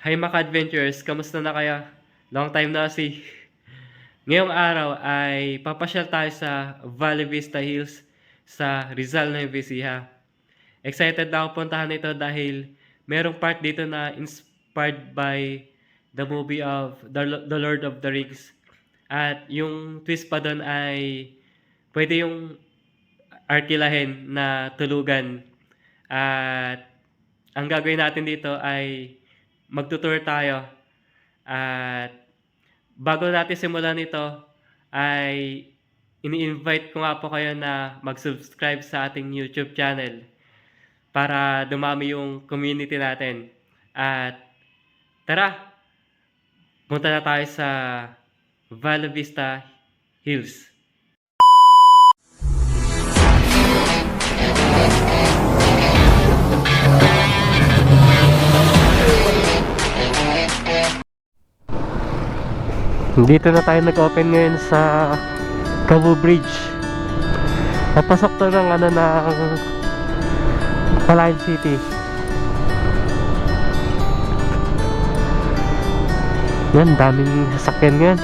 Hi Maka Adventures, kamusta na kaya? Long time na si. Ngayong araw ay papasyal tayo sa Valley Vista Hills sa Rizal na Ecija. Excited na ako puntahan ito dahil merong part dito na inspired by the movie of The, the Lord of the Rings. At yung twist pa doon ay pwede yung arkilahin na tulugan. At ang gagawin natin dito ay magtutour tayo. At bago natin simulan ito, ay ini-invite ko nga po kayo na mag-subscribe sa ating YouTube channel para dumami yung community natin. At tara, punta na tayo sa Valle Vista Hills. Dito na tayo nag-open ngayon sa Cabo Bridge. Napasok to ng ano ng Palayan City. Yan, daming sasakyan ngayon.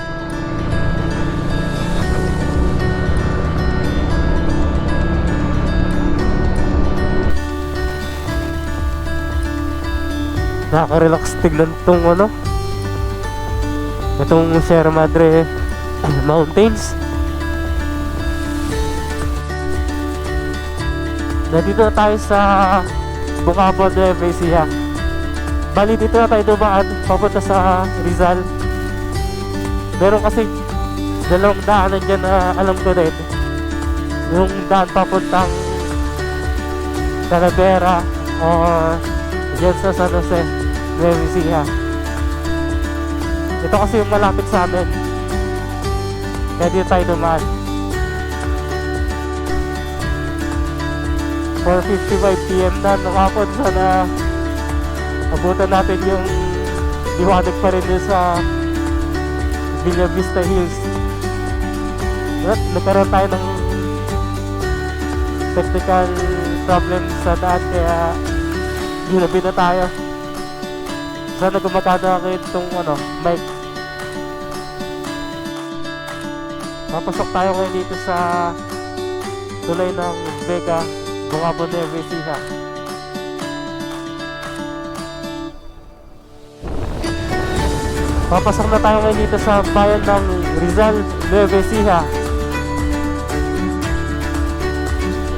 Nakaka-relax tignan tong ano, Itong Sierra Madre Mountains. Nandito na tayo sa Bungabo de Ecija. Bali dito na tayo dumaan papunta sa Rizal. Meron kasi dalawang daanan dyan na alam ko rin. Yung daan papuntang Talavera or dyan sa San Jose de Ecija. Ito kasi yung malapit sa amin. Kaya dito tayo dumaan. 4.55pm na nakapon. Sana abutan natin yung liwanag pa rin sa Villa Vista Hills. At nagkaroon tayo ng technical problem sa daan kaya ginabi na tayo. Sana gumagana kayo itong ano, mic. Papasok tayo ngayon dito sa tulay ng Vega, Bungabo de Ecija. Papasok na tayo ngayon dito sa bayan ng Rizal, Nueva Ecija.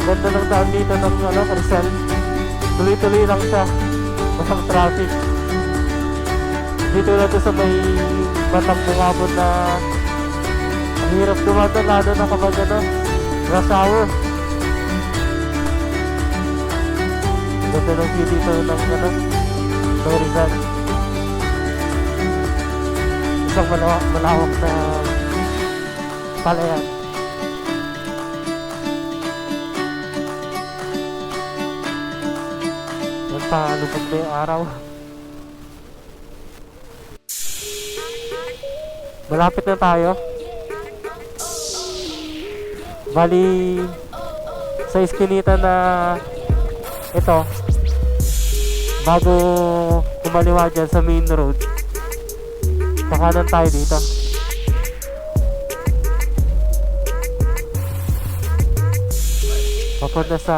Ganda ng daan dito ng ano, Rizal. Tuloy-tuloy lang siya. Walang traffic. Dito na to sa may batang bungabon na hirap dumadaan lalo na kapag ano, rush hour. Ganda ng view dito ng ano, ng Rizal. Isang malawak, malawak na palayan. Yan pa, lupag na yung araw. Malapit na tayo. Bali, sa iskinita na ito, bago kumaliwa dyan sa main road, kakanan tayo dito. Papunta sa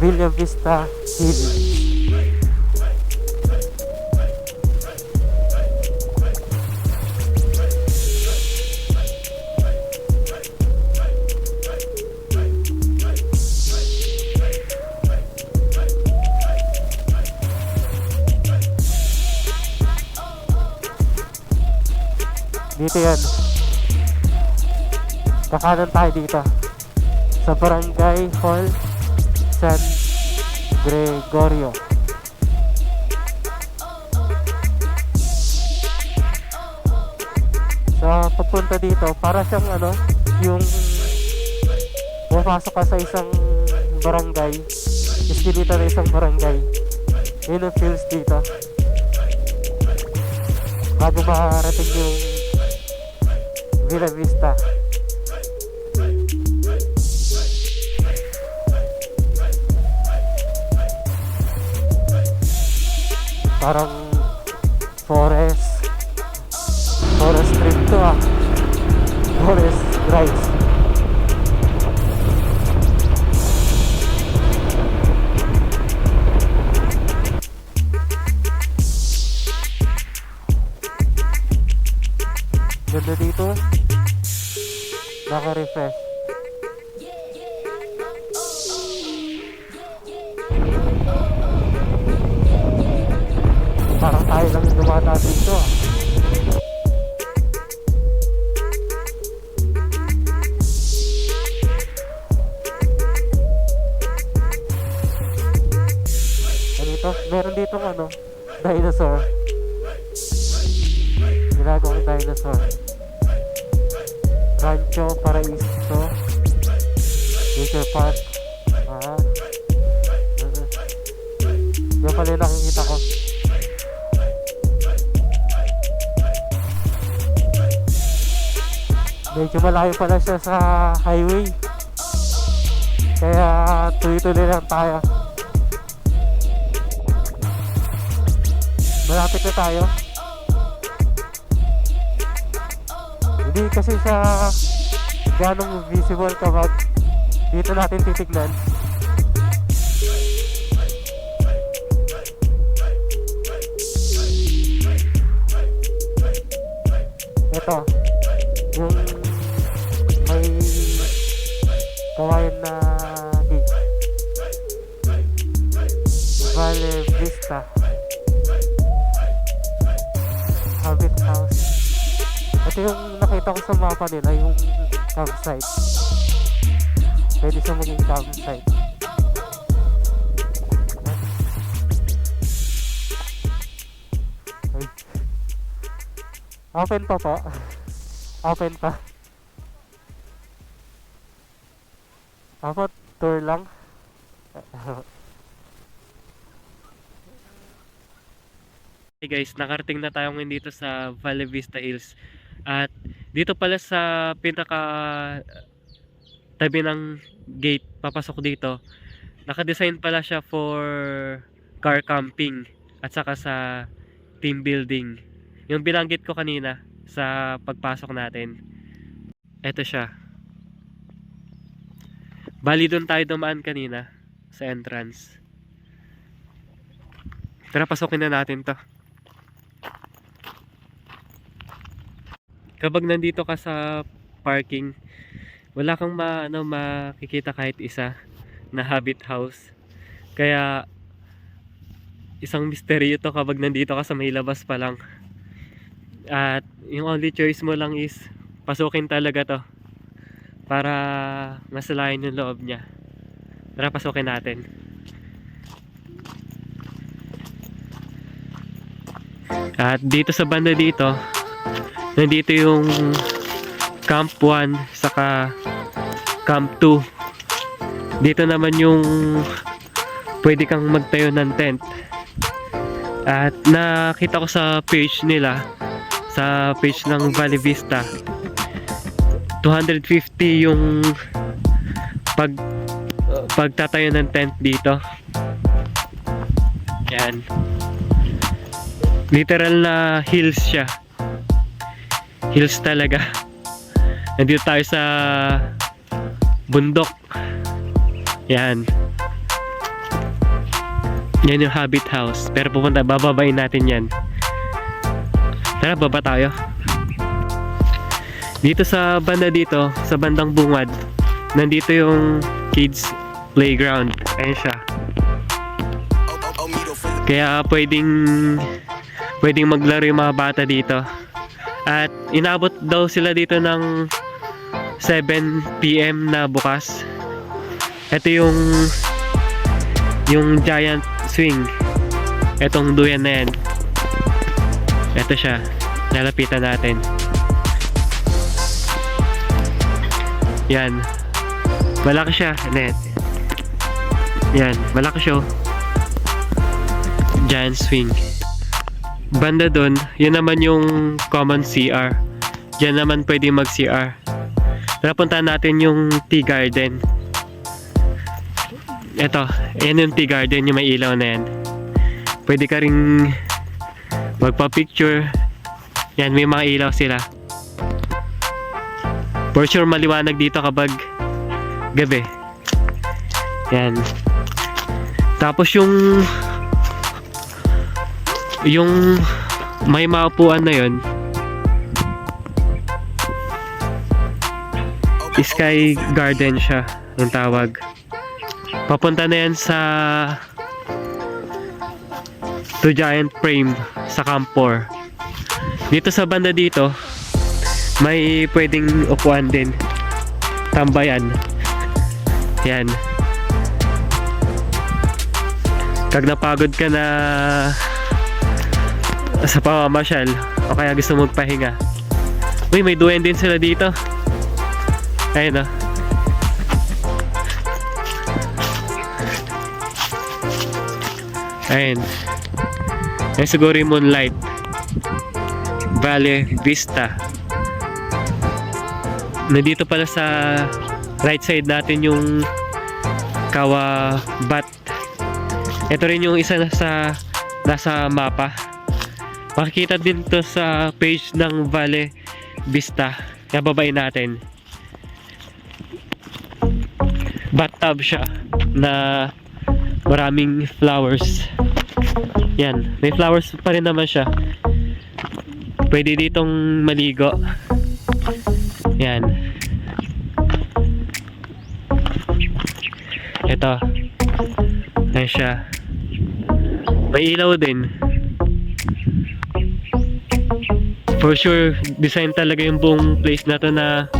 Villa Vista Hill. Dito yan. Kakanan tayo dito. Sa Barangay Hall San Gregorio. Sa pagpunta dito, para siyang ano, yung pumapasok ka sa isang barangay, iskinita na isang barangay. Yun ang feels dito. Bago makarating yung Villa Vista. Parang Forest. Forest trip to ah. Forest drive. Naka-refresh. Parang tayo lang yung dito. Ano ito? Meron dito ano? Dinosaur. Ginagawang dinosaur. Rancho Paraiso. Nature Park. Ah. Uh, Yan pala yung nakikita ko. Medyo malayo pala siya sa highway. Kaya tuloy-tuloy lang tayo. Malapit na tayo. Hindi kasi siya ganong visible kapag dito natin titignan. Ito, yung may kawayan na Ito yung nakita ko sa mapa nila, yung campsite. Pwede siya maging campsite. Ay. Open pa po. Open pa. Ako, tour lang. Hey guys, nakarating na tayo ngayon dito sa Valle Vista Hills. At dito pala sa pinaka tabi ng gate, papasok dito. Naka-design pala siya for car camping at saka sa team building. Yung binanggit ko kanina sa pagpasok natin. Ito siya. Bali doon tayo dumaan kanina sa entrance. Tara, pasokin na natin to. Kapag nandito ka sa parking, wala kang ma, ano, makikita kahit isa na habit house. Kaya, isang misteryo to kapag nandito ka sa may labas pa lang. At, yung only choice mo lang is, pasukin talaga to. Para masalayan yung loob niya. Tara, pasukin natin. At dito sa banda dito, nandito yung Camp 1 saka Camp 2 dito naman yung pwede kang magtayo ng tent. At nakita ko sa page nila sa page ng Valley Vista 250 yung pag pagtatayo ng tent dito. Yan. Literal na hills siya hills talaga. Nandito tayo sa bundok. Yan. Yan yung habit house. Pero pupunta, bababain natin yan. Tara, baba tayo. Dito sa banda dito, sa bandang bungad, nandito yung kids playground. Ayan siya. Kaya pwedeng pwedeng maglaro yung mga bata dito. At inabot daw sila dito ng 7 PM na bukas. Ito yung yung giant swing. Etong duyan na yan. Ito siya. Lalapitan natin. Yan. Malaki siya, net. Yan, malaki siya. oh. Giant swing banda doon, yun naman yung common CR. Diyan naman pwede mag CR. Tara puntahan natin yung tea garden. Ito, yan yung tea garden, yung may ilaw na yan. Pwede ka ring magpa-picture. Yan, may mga ilaw sila. For sure maliwanag dito kapag gabi. Yan. Tapos yung yung may maupuan na yon Sky Garden siya yung tawag. Papunta na yan sa to Giant Frame sa Campor. Dito sa banda dito, may pwedeng upuan din. Tambayan. Yan. Pag napagod ka na sa pamamasyal o kaya gusto magpahinga. Uy, may duwen din sila dito. Ayun oh. Ayun. Ayun siguro yung moonlight. Valley Vista. Nandito pala sa right side natin yung Kawa Bat. Ito rin yung isa sa nasa mapa. Makikita din to sa page ng Valley Vista. Kaya babayin natin. Bathtub siya na maraming flowers. Yan, may flowers pa rin naman siya. Pwede ditong maligo. Yan. Ito. Ayan siya. May ilaw din. For sure, design talaga yung buong place na to na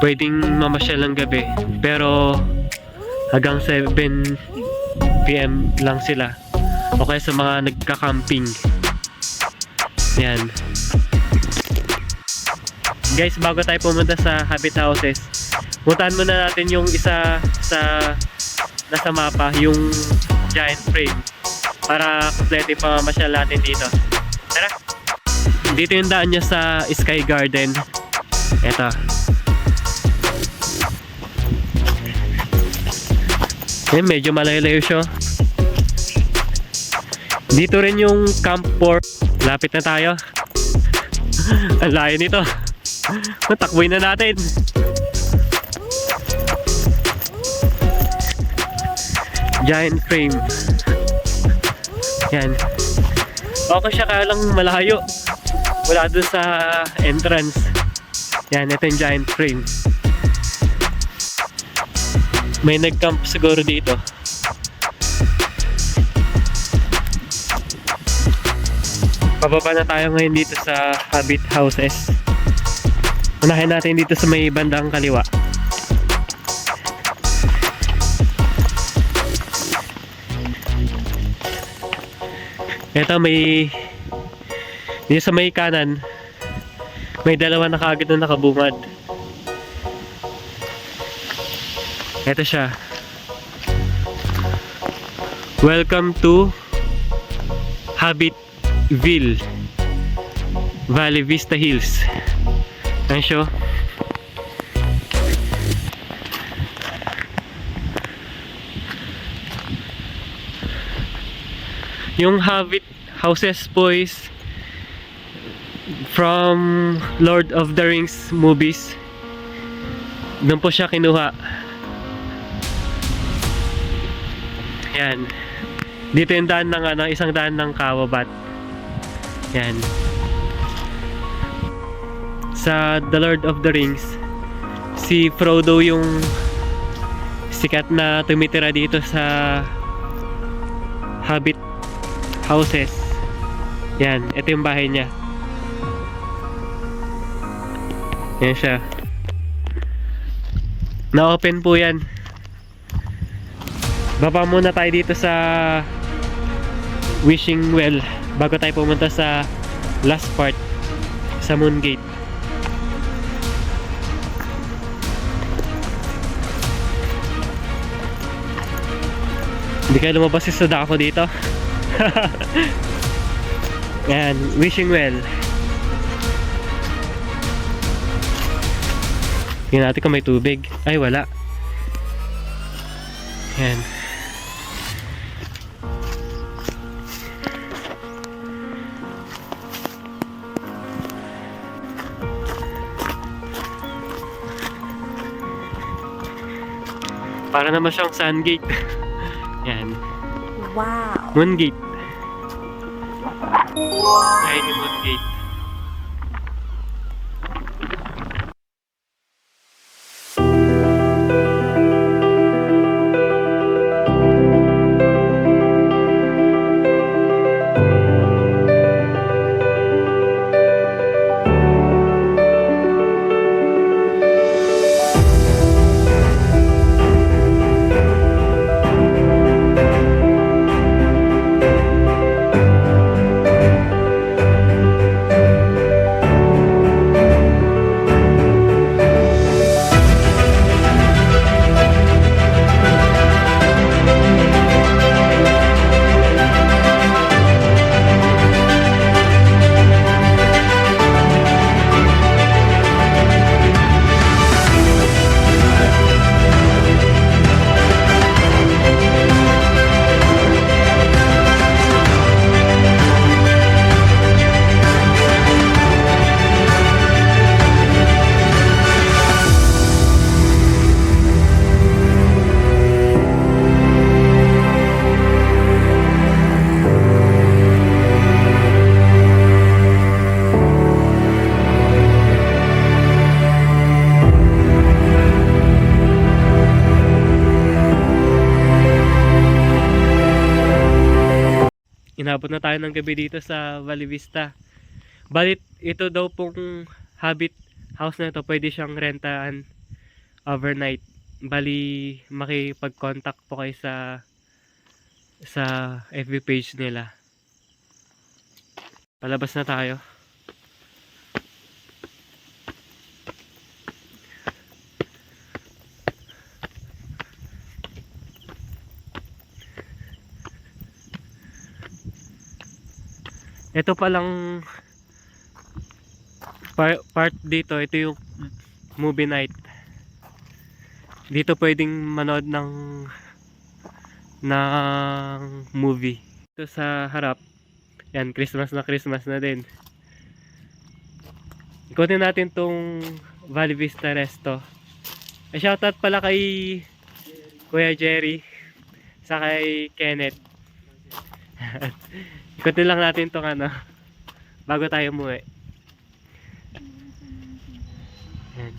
pwedeng mamasyal ng gabi. Pero hanggang 7 PM lang sila. O kaya sa mga nagka-camping. Yan. Guys, bago tayo pumunta sa Habit Houses, puntahan muna natin yung isa sa nasa mapa, yung giant frame para kompleto yung pamamasyal natin dito. Tara! Dito yung daan niya sa Sky Garden. Eto. Eh, medyo malayo-layo siya. Dito rin yung Camp 4. Lapit na tayo. Ang layo nito. Takboy na natin. Giant frame. Yan. Okay siya kaya lang malayo. Wala dun sa entrance. Yan, ito yung giant frame. May nag-camp siguro dito. Pababa na tayo ngayon dito sa Habit Houses. Unahin natin dito sa may bandang kaliwa. Ito may dito sa may kanan may dalawa na kaagad na nakabungad. Ito siya. Welcome to Habitville Valley Vista Hills. Ayan siya. Yung Habit houses po is from Lord of the Rings movies. Doon po siya kinuha. Yan. Dito yung daan ng ano, isang daan ng Kawabat. Yan. Sa The Lord of the Rings, si Frodo yung sikat na tumitira dito sa Habit houses. Yan, ito yung bahay niya. Yan siya. Na-open po yan. Baba muna tayo dito sa Wishing Well bago tayo pumunta sa last part sa Moon Gate. Hindi kayo lumabas sa Sadako dito. Yan, wishing well. Tingnan natin kung may tubig. Ay, wala. Yan. Para naman siyang sun gate. Yan. Wow. Moon gate. Ay, ni moon gate. Inabot na tayo ng gabi dito sa Valley Vista. Balit ito daw pong habit house na ito, pwede siyang rentaan overnight. Bali makipag-contact po kayo sa sa FB page nila. Palabas na tayo. Ito palang par- part dito, ito yung movie night. Dito pwedeng manood ng ng movie. Ito sa harap. Yan, Christmas na Christmas na din. Ikutin natin tong Valley Vista Resto. Eh, shoutout pala kay Kuya Jerry sa kay Kenneth. Ikutin lang natin tong ano bago tayo umuwi. Yan.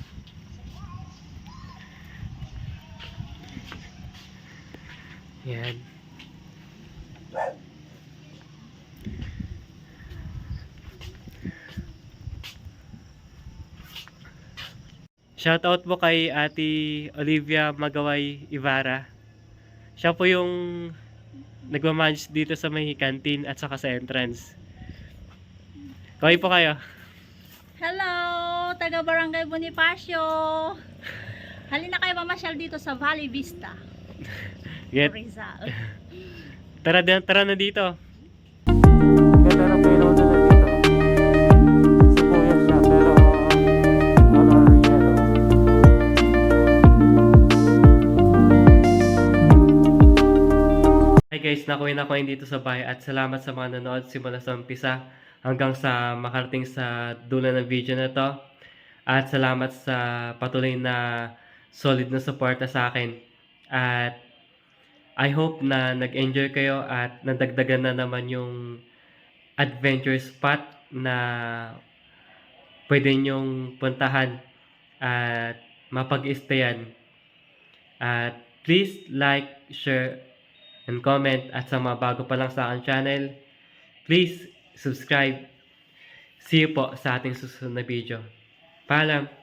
Yan. Shoutout po kay Ate Olivia Magaway Ivara. Siya po yung nagmamanage dito sa may canteen at saka sa entrance. Kaway po kayo. Hello, taga Barangay Bonifacio. Halina kayo mamasyal dito sa Valley Vista, Get, Rizal. tara, tara na dito. Guys, nakuha na ko dito sa bahay at salamat sa mga nanood simula sa umpisa hanggang sa makarating sa dulo ng video na to. At salamat sa patuloy na solid na suporta sa akin. At I hope na nag-enjoy kayo at nadagdagan na naman yung adventure spot na pwede nyong puntahan at mapag-stayan. At please like, share, and comment at sa mga bago pa lang sa aking channel, please subscribe. See you po sa ating susunod na video. Paalam!